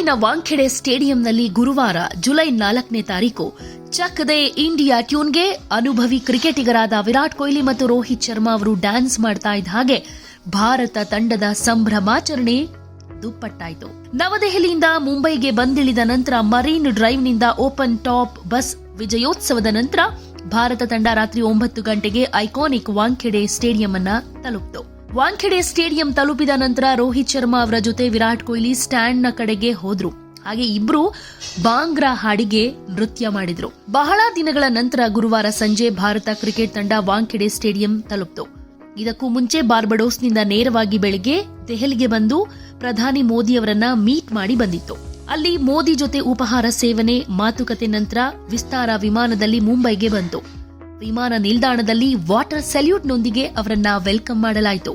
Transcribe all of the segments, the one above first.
ಮುಂಬೈನ ವಾಂಖೆಡೆ ಸ್ಟೇಡಿಯಂನಲ್ಲಿ ಗುರುವಾರ ಜುಲೈ ನಾಲ್ಕನೇ ತಾರೀಕು ಚಕ್ ದೆ ಇಂಡಿಯಾ ಟ್ಯೂನ್ಗೆ ಅನುಭವಿ ಕ್ರಿಕೆಟಿಗರಾದ ವಿರಾಟ್ ಕೊಹ್ಲಿ ಮತ್ತು ರೋಹಿತ್ ಶರ್ಮಾ ಅವರು ಡ್ಯಾನ್ಸ್ ಮಾಡ್ತಾ ಇದ್ದ ಹಾಗೆ ಭಾರತ ತಂಡದ ಸಂಭ್ರಮಾಚರಣೆ ದುಪ್ಪಟ್ಟಾಯಿತು. ನವದೆಹಲಿಯಿಂದ ಮುಂಬೈಗೆ ಬಂದಿಳಿದ ನಂತರ ಮರೀನ್ ಡ್ರೈವ್ನಿಂದ ಓಪನ್ ಟಾಪ್ ಬಸ್ ವಿಜಯೋತ್ಸವದ ನಂತರ ಭಾರತ ತಂಡ ರಾತ್ರಿ ಒಂಬತ್ತು ಗಂಟೆಗೆ ಐಕಾನಿಕ್ ವಾಂಖೆಡೆ ಸ್ಟೇಡಿಯಂ ಅನ್ನ ತಲುಪಿತು. ವಾಂಖೆಡೆ ಸ್ಟೇಡಿಯಂ ತಲುಪಿದ ನಂತರ ರೋಹಿತ್ ಶರ್ಮಾ ಅವರ ಜೊತೆ ವಿರಾಟ್ ಕೊಹ್ಲಿ ಸ್ಟ್ಯಾಂಡ್ನ ಕಡೆಗೆ ಹೋದ್ರು. ಹಾಗೆ ಇಬ್ರು ಬಾಂಗ್ರಾ ಹಾಡಿಗೆ ನೃತ್ಯ ಮಾಡಿದ್ರು. ಬಹಳ ದಿನಗಳ ನಂತರ ಗುರುವಾರ ಸಂಜೆ ಭಾರತ ಕ್ರಿಕೆಟ್ ತಂಡ ವಾಂಖೆಡೆ ಸ್ಟೇಡಿಯಂ ತಲುಪಿತು. ಇದಕ್ಕೂ ಮುಂಚೆ ಬಾರ್ಬಡೋಸ್ನಿಂದ ನೇರವಾಗಿ ಬೆಳಿಗ್ಗೆ ದೆಹಲಿಗೆ ಬಂದು ಪ್ರಧಾನಿ ಮೋದಿ ಅವರನ್ನ ಮೀಟ್ ಮಾಡಿ ಬಂದಿತ್ತು. ಅಲ್ಲಿ ಮೋದಿ ಜೊತೆ ಉಪಹಾರ ಸೇವನೆ, ಮಾತುಕತೆ ನಂತರ ವಿಸ್ತಾರ ವಿಮಾನದಲ್ಲಿ ಮುಂಬೈಗೆ ಬಂತು. ವಿಮಾನ ನಿಲ್ದಾಣದಲ್ಲಿ ವಾಟರ್ ಸೆಲ್ಯೂಟ್ನೊಂದಿಗೆ ಅವರನ್ನ ವೆಲ್ಕಮ್ ಮಾಡಲಾಯಿತು.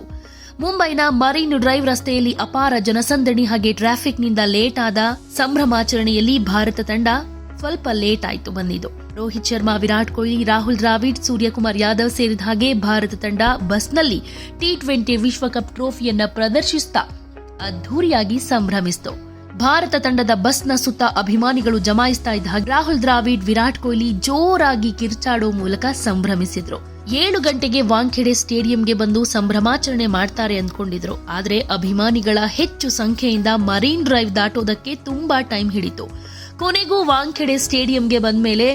ಮುಂಬೈನ ಮರೀನ್ ಡ್ರೈವ್ ರಸ್ತೆಯಲ್ಲಿ ಅಪಾರ ಜನಸಂದಣಿ ಹಾಗೆ ಟ್ರಾಫಿಕ್ನಿಂದ ಲೇಟ್ ಆದ ಸಂಭ್ರಮಾಚರಣೆಯಲ್ಲಿ ಭಾರತ ತಂಡ ಸ್ವಲ್ಪ ಲೇಟ್ ಆಯಿತು ಬಂದಿದ್ದು. ರೋಹಿತ್ ಶರ್ಮಾ, ವಿರಾಟ್ ಕೊಹ್ಲಿ, ರಾಹುಲ್ ದ್ರಾವಿಡ್, ಸೂರ್ಯಕುಮಾರ್ ಯಾದವ್ ಸೇರಿದ ಹಾಗೆ ಭಾರತ ತಂಡ ಬಸ್ನಲ್ಲಿ ಟಿ ಟ್ವೆಂಟಿ ವಿಶ್ವಕಪ್ ಟ್ರೋಫಿಯನ್ನ ಪ್ರದರ್ಶಿಸುತ್ತಾ ಅದ್ಧೂರಿಯಾಗಿ ಸಂಭ್ರಮಿಸಿತು. ಭಾರತ ತಂಡದ ಬಸ್ನ ಸುತ್ತ ಅಭಿಮಾನಿಗಳು ಜಮಾಯಿಸ್ತಾ ಇದ್ದ ರಾಹುಲ್ ದ್ರಾವಿಡ್, ವಿರಾಟ್ ಕೊಹ್ಲಿ ಜೋರಾಗಿ ಕಿರ್ಚಾಡೋ ಮೂಲಕ ಸಂಭ್ರಮಿಸಿದ್ರು. ಏಳು ಗಂಟೆಗೆ ವಾಂಖೆಡೆ ಸ್ಟೇಡಿಯಂಗೆ ಬಂದು ಸಂಭ್ರಮಾಚರಣೆ ಮಾಡ್ತಾರೆ ಅಂದ್ಕೊಂಡಿದ್ರು. ಆದ್ರೆ ಅಭಿಮಾನಿಗಳ ಹೆಚ್ಚು ಸಂಖ್ಯೆಯಿಂದ ಮರೀನ್ ಡ್ರೈವ್ ದಾಟೋದಕ್ಕೆ ತುಂಬಾ ಟೈಮ್ ಹಿಡಿತು. ಕೊನೆಗೂ ವಾಂಖೆಡೆ ಸ್ಟೇಡಿಯಂಗೆ ಬಂದ್ಮೇಲೆ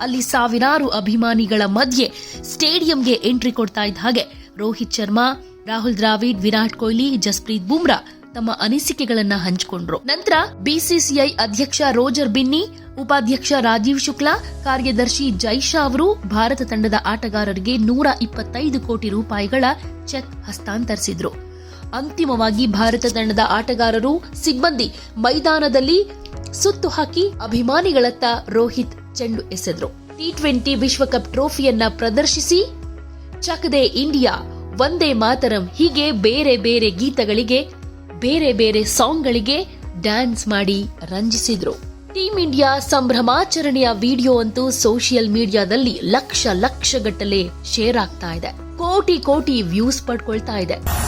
ಅಲ್ಲಿ ಸಾವಿರಾರು ಅಭಿಮಾನಿಗಳ ಮಧ್ಯೆ ಸ್ಟೇಡಿಯಂಗೆ ಎಂಟ್ರಿ ಕೊಡ್ತಾ ಇದ್ದ ಹಾಗೆ ರೋಹಿತ್ ಶರ್ಮಾ, ರಾಹುಲ್ ದ್ರಾವಿಡ್, ವಿರಾಟ್ ಕೊಹ್ಲಿ, ಜಸ್ಪ್ರೀತ್ ಬುಮ್ರಾ ತಮ್ಮ ಅನಿಸಿಕೆಗಳನ್ನ ಹಂಚಿಕೊಂಡ್ರು. ನಂತರ ಬಿಸಿಸಿಐ ಅಧ್ಯಕ್ಷ ರೋಜರ್ ಬಿನ್ನಿ, ಉಪಾಧ್ಯಕ್ಷ ರಾಜೀವ್ ಶುಕ್ಲಾ, ಕಾರ್ಯದರ್ಶಿ ಜೈಶಾ ಅವರು ಭಾರತ ತಂಡದ ಆಟಗಾರರಿಗೆ ನೂರ ಇಪ್ಪತ್ತೈದು ಕೋಟಿ ರೂಪಾಯಿಗಳ ಚೆಕ್ ಹಸ್ತಾಂತರಿಸಿದ್ರು. ಅಂತಿಮವಾಗಿ ಭಾರತ ತಂಡದ ಆಟಗಾರರು ಸಿಬ್ಬಂದಿ ಮೈದಾನದಲ್ಲಿ ಸುತ್ತು ಹಾಕಿ ಅಭಿಮಾನಿಗಳತ್ತ ರೋಹಿತ್ ಚೆಂಡು ಎಸೆದ್ರು. ಟಿ ಟ್ವೆಂಟಿ ವಿಶ್ವಕಪ್ ಟ್ರೋಫಿಯನ್ನ ಪ್ರದರ್ಶಿಸಿ, ಚಕದೆ ಇಂಡಿಯಾ, ವಂದೇ ಮಾತರಂ ಹೀಗೆ ಬೇರೆ ಬೇರೆ ಗೀತಗಳಿಗೆ ಬೇರೆ ಬೇರೆ ಸಾಂಗ್ಗಳಿಗೆ ಡ್ಯಾನ್ಸ್ ಮಾಡಿ ರಂಜಿಸಿದ್ರು. ಟೀಂ ಇಂಡಿಯಾ ಸಂಭ್ರಮಾಚರಣೆಯ ವಿಡಿಯೋ ಅಂತೂ ಸೋಷಿಯಲ್ ಮೀಡಿಯಾದಲ್ಲಿ ಲಕ್ಷ ಲಕ್ಷ ಗಟ್ಟಲೆ ಶೇರ್ ಆಗ್ತಾ ಇದೆ. ಕೋಟಿ ಕೋಟಿ ವ್ಯೂಸ್ ಪಡ್ಕೊಳ್ತಾ ಇದೆ.